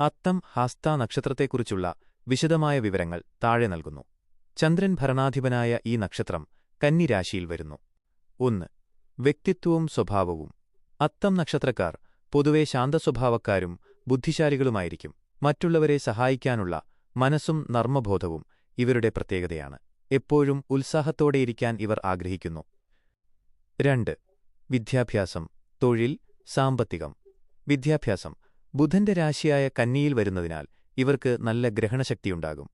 അത്തം ഹാസ്ത നക്ഷത്രത്തെക്കുറിച്ചുള്ള വിശദമായ വിവരങ്ങൾ താഴെ നൽകുന്നു. ചന്ദ്രൻ ഭരണാധിപനായ ഈ നക്ഷത്രം കന്നിരാശിയിൽ വരുന്നു. ഒന്ന്. വ്യക്തിത്വവും സ്വഭാവവും. അത്തം നക്ഷത്രക്കാർ പൊതുവെ ശാന്തസ്വഭാവക്കാരും ബുദ്ധിശാലികളുമായിരിക്കും. മറ്റുള്ളവരെ സഹായിക്കാനുള്ള മനസ്സും നർമ്മബോധവും ഇവരുടെ പ്രത്യേകതയാണ്. എപ്പോഴും ഉത്സാഹത്തോടെയിരിക്കാൻ ഇവർ ആഗ്രഹിക്കുന്നു. രണ്ട്. വിദ്യാഭ്യാസം തൊഴിൽ സാമ്പത്തികം. വിദ്യാഭ്യാസം ബുധന്റെ രാശിയായ കന്നിയിൽ വരുന്നതിനാൽ ഇവർക്ക് നല്ല ഗ്രഹണശക്തിയുണ്ടാകും.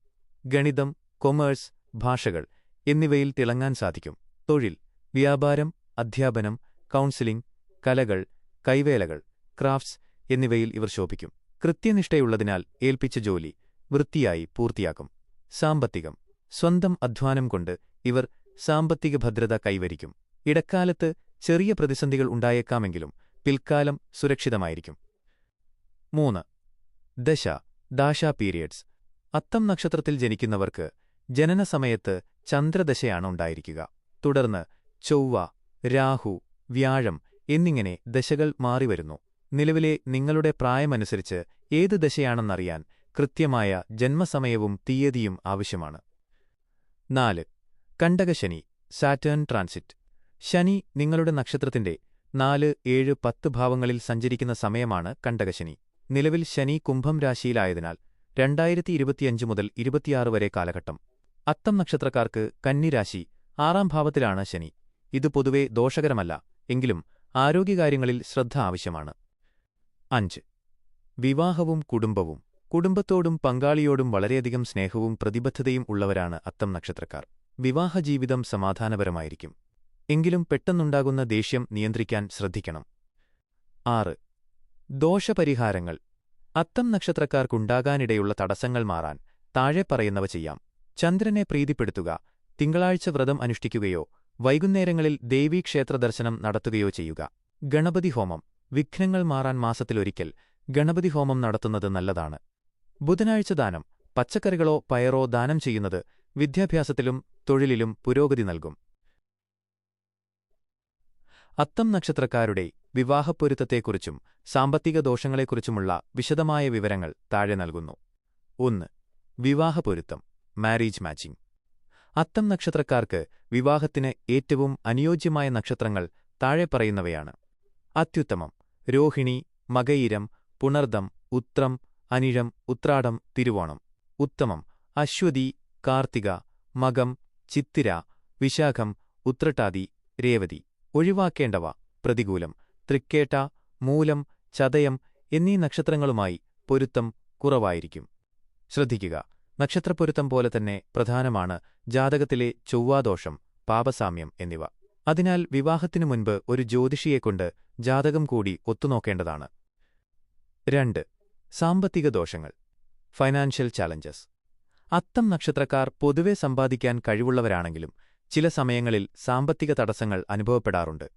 ഗണിതം കൊമേഴ്സ് ഭാഷകൾ എന്നിവയിൽ തിളങ്ങാൻ സാധിക്കും. തൊഴിൽ വ്യാപാരം അധ്യാപനം കൗൺസിലിംഗ് കലകൾ കൈവേലകൾ ക്രാഫ്റ്റ്സ് എന്നിവയിൽ ഇവർ ശോഭിക്കും. കൃത്യനിഷ്ഠയുള്ളതിനാൽ ഏൽപ്പിച്ച ജോലി വൃത്തിയായി പൂർത്തിയാക്കും. സാമ്പത്തികം സ്വന്തം അധ്വാനം കൊണ്ട് ഇവർ സാമ്പത്തിക ഭദ്രത കൈവരിക്കും. ഇടക്കാലത്ത് ചെറിയ പ്രതിസന്ധികൾ ഉണ്ടായേക്കാമെങ്കിലും പിൽക്കാലം സുരക്ഷിതമായിരിക്കും. മൂന്ന്. ദശ ദാശ പീരിയഡ്സ് അത്തം നക്ഷത്രത്തിൽ ജനിക്കുന്നവർക്ക് ജനനസമയത്ത് ചന്ദ്രദശയാണ് ഉണ്ടായിരിക്കുക. തുടർന്ന് ചൊവ്വ രാഹു വ്യാഴം എന്നിങ്ങനെ ദശകൾ മാറിവരുന്നു. നിലവിലെ നിങ്ങളുടെ പ്രായമനുസരിച്ച് ഏത് ദശയാണെന്നറിയാൻ കൃത്യമായ ജന്മസമയവും തീയതിയും ആവശ്യമാണ്. നാല്. കണ്ടകശനി സാറ്റേൺ ട്രാൻസിറ്റ്. ശനി നിങ്ങളുടെ നക്ഷത്രത്തിന്റെ നാല് ഏഴ് പത്ത് ഭാവങ്ങളിൽ സഞ്ചരിക്കുന്ന സമയമാണ് കണ്ടകശനി. നിലവിൽ ശനി കുംഭം രാശിയിലായതിനാൽ രണ്ടായിരത്തി ഇരുപത്തിയഞ്ച് മുതൽ ഇരുപത്തിയാറ് വരെ കാലഘട്ടം. അത്തം നക്ഷത്രക്കാർക്ക് കന്നിരാശി ആറാം ഭാവത്തിലാണ് ശനി. ഇത് പൊതുവെ ദോഷകരമല്ല എങ്കിലും ആരോഗ്യകാര്യങ്ങളിൽ ശ്രദ്ധ ആവശ്യമാണ്. അഞ്ച്. വിവാഹവും കുടുംബവും. കുടുംബത്തോടും പങ്കാളിയോടും വളരെയധികം സ്നേഹവും പ്രതിബദ്ധതയും ഉള്ളവരാണ് അത്തം നക്ഷത്രക്കാർ. വിവാഹജീവിതം സമാധാനപരമായിരിക്കും. എങ്കിലും പെട്ടെന്നുണ്ടാകുന്ന ദേഷ്യം നിയന്ത്രിക്കാൻ ശ്രദ്ധിക്കണം. ആറ്. ദോഷപരിഹാരങ്ങൾ. അത്തം നക്ഷത്രക്കാർക്കുണ്ടാകാനിടയുള്ള തടസ്സങ്ങൾ മാറാൻ താഴെ പറയുന്നവ ചെയ്യാം. ചന്ദ്രനെ പ്രീതിപ്പെടുത്തുക തിങ്കളാഴ്ച വ്രതം അനുഷ്ഠിക്കുകയോ വൈകുന്നേരങ്ങളിൽ ദേവീക്ഷേത്ര ദർശനം നടത്തുകയോ ചെയ്യുക. ഗണപതി ഹോമം. വിഘ്നങ്ങൾ മാറാൻ മാസത്തിലൊരിക്കൽ ഗണപതി ഹോമം നടത്തുന്നത് നല്ലതാണ്. ബുധനാഴ്ച ദാനം. പച്ചക്കറികളോ പയറോ ദാനം ചെയ്യുന്നത് വിദ്യാഭ്യാസത്തിലും തൊഴിലിലും പുരോഗതി നൽകും. അത്തം നക്ഷത്രക്കാരുടെ വിവാഹപ്പൊരുത്തത്തെക്കുറിച്ചും സാമ്പത്തിക ദോഷങ്ങളെക്കുറിച്ചുമുള്ള വിശദമായ വിവരങ്ങൾ താഴെ നൽകുന്നു. ഒന്ന്. വിവാഹപൊരുത്തം മാരേജ് മാച്ചിംഗ് അത്തം നക്ഷത്രക്കാർക്ക് വിവാഹത്തിന് ഏറ്റവും അനുയോജ്യമായ നക്ഷത്രങ്ങൾ താഴെ പറയുന്നവയാണ്. അത്യുത്തമം രോഹിണി മകയിരം പുണർദം ഉത്രം അനിഴം ഉത്രാടം തിരുവോണം. ഉത്തമം അശ്വതി കാർത്തിക മകം ചിത്തിര വിശാഖം ഉത്രട്ടാതി രേവതി. ഒഴിവാക്കേണ്ടവ പ്രതികൂലം തൃക്കേട്ട മൂലം ചതയം എന്നീ നക്ഷത്രങ്ങളുമായി പൊരുത്തം കുറവായിരിക്കും. ശ്രദ്ധിക്കുക നക്ഷത്രപ്പൊരുത്തം പോലെ തന്നെ പ്രധാനമാണ് ജാതകത്തിലെ ചൊവ്വാദോഷം പാപസാമ്യം എന്നിവ. അതിനാൽ വിവാഹത്തിനു മുൻപ് ഒരു ജ്യോതിഷിയെക്കൊണ്ട് ജാതകം കൂടി ഒത്തുനോക്കേണ്ടതാണ്. രണ്ട് സാമ്പത്തിക ദോഷങ്ങൾ ഫൈനാൻഷ്യൽ ചാലഞ്ചസ്. അത്തം നക്ഷത്രക്കാർ പൊതുവെ സമ്പാദിക്കാൻ കഴിവുള്ളവരാണെങ്കിലും ചില സമയങ്ങളിൽ സാമ്പത്തിക തടസ്സങ്ങൾ അനുഭവപ്പെടാറുണ്ട്.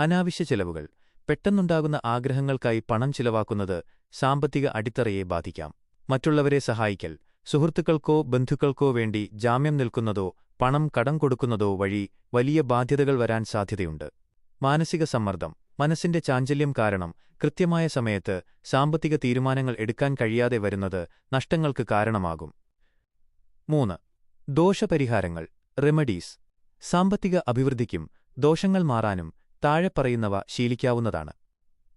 അനാവശ്യ ചെലവുകൾ പെട്ടെന്നുണ്ടാകുന്ന ആഗ്രഹങ്ങൾക്കായി പണം ചിലവാക്കുന്നത് സാമ്പത്തിക അടിത്തറയെ ബാധിക്കാം. മറ്റുള്ളവരെ സഹായിക്കൽ സുഹൃത്തുക്കൾക്കോ ബന്ധുക്കൾക്കോ വേണ്ടി ജാമ്യം നിൽക്കുന്നതോ പണം കടം കൊടുക്കുന്നതോ വഴി വലിയ ബാധ്യതകൾ വരാൻ സാധ്യതയുണ്ട്. മാനസിക സമ്മർദ്ദം മനസ്സിന്റെ ചാഞ്ചല്യം കാരണം കൃത്യമായ സമയത്ത് സാമ്പത്തിക തീരുമാനങ്ങൾ എടുക്കാൻ കഴിയാതെ വരുന്നത് നഷ്ടങ്ങൾക്ക് കാരണമാകും. മൂന്ന് ദോഷപരിഹാരങ്ങൾ റെമഡീസ് സാമ്പത്തിക അഭിവൃദ്ധിക്കും ദോഷങ്ങൾ മാറാനും താഴെ പറയുന്നവ ശീലിക്കാവുന്നതാണ്.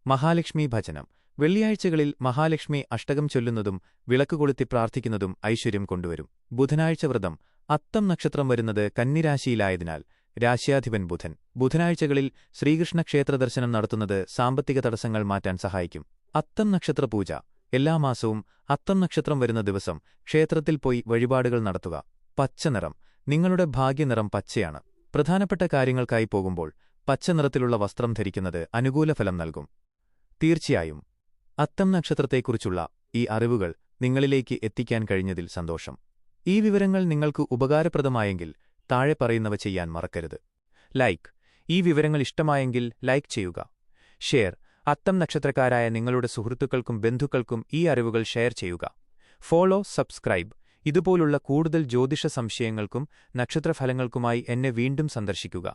മഹാലക്ഷ്മി ഭജനം. വെള്ളിയാഴ്ചകളിൽ മഹാലക്ഷ്മി അഷ്ടകം ചൊല്ലുന്നതും വിളക്കുകൊളുത്തി പ്രാർത്ഥിക്കുന്നതും ഐശ്വര്യം കൊണ്ടുവരും. ബുധനാഴ്ച വ്രതം. അത്തം നക്ഷത്രം വരുന്നത് കന്നിരാശിയിലായതിനാൽ രാശ്യാധിപൻ ബുധൻ. ബുധനാഴ്ചകളിൽ ശ്രീകൃഷ്ണ ക്ഷേത്രദർശനം നടത്തുന്നത് സാമ്പത്തിക തടസ്സങ്ങൾ മാറ്റാൻ സഹായിക്കും. അത്തം നക്ഷത്ര പൂജ. എല്ലാ മാസവും അത്തം നക്ഷത്രം വരുന്ന ദിവസം ക്ഷേത്രത്തിൽ പോയി വഴിപാടുകൾ നടത്തുക. പച്ചനിറം. നിങ്ങളുടെ ഭാഗ്യനിറം പച്ചയാണ്. പ്രധാനപ്പെട്ട കാര്യങ്ങൾക്കായി പോകുമ്പോൾ പച്ച നിറത്തിലുള്ള വസ്ത്രം ധരിക്കുന്നത് അനുകൂല ഫലം നൽകും. തീർച്ചയായും. അത്തം നക്ഷത്രത്തെക്കുറിച്ചുള്ള ഈ അറിവുകൾ നിങ്ങളിലേക്ക് എത്തിക്കാൻ കഴിഞ്ഞതിൽ സന്തോഷം. ഈ വിവരങ്ങൾ നിങ്ങൾക്ക് ഉപകാരപ്രദമായെങ്കിൽ താഴെ പറയുന്നവ ചെയ്യാൻ മറക്കരുത്. ലൈക്ക്. ഈ വിവരങ്ങൾ ഇഷ്ടമായെങ്കിൽ ലൈക്ക് ചെയ്യുക. ഷെയർ. അത്തം നക്ഷത്രക്കാരായ നിങ്ങളുടെ സുഹൃത്തുക്കൾക്കും ബന്ധുക്കൾക്കും ഈ അറിവുകൾ ഷെയർ ചെയ്യുക. Follow subscribe. ഇതുപോലുള്ള കൂടുതൽ ജ്യോതിഷ സംശയങ്ങൾക്കും നക്ഷത്രഫലങ്ങൾക്കുമായി എന്നെ വീണ്ടും സന്ദർശിക്കുക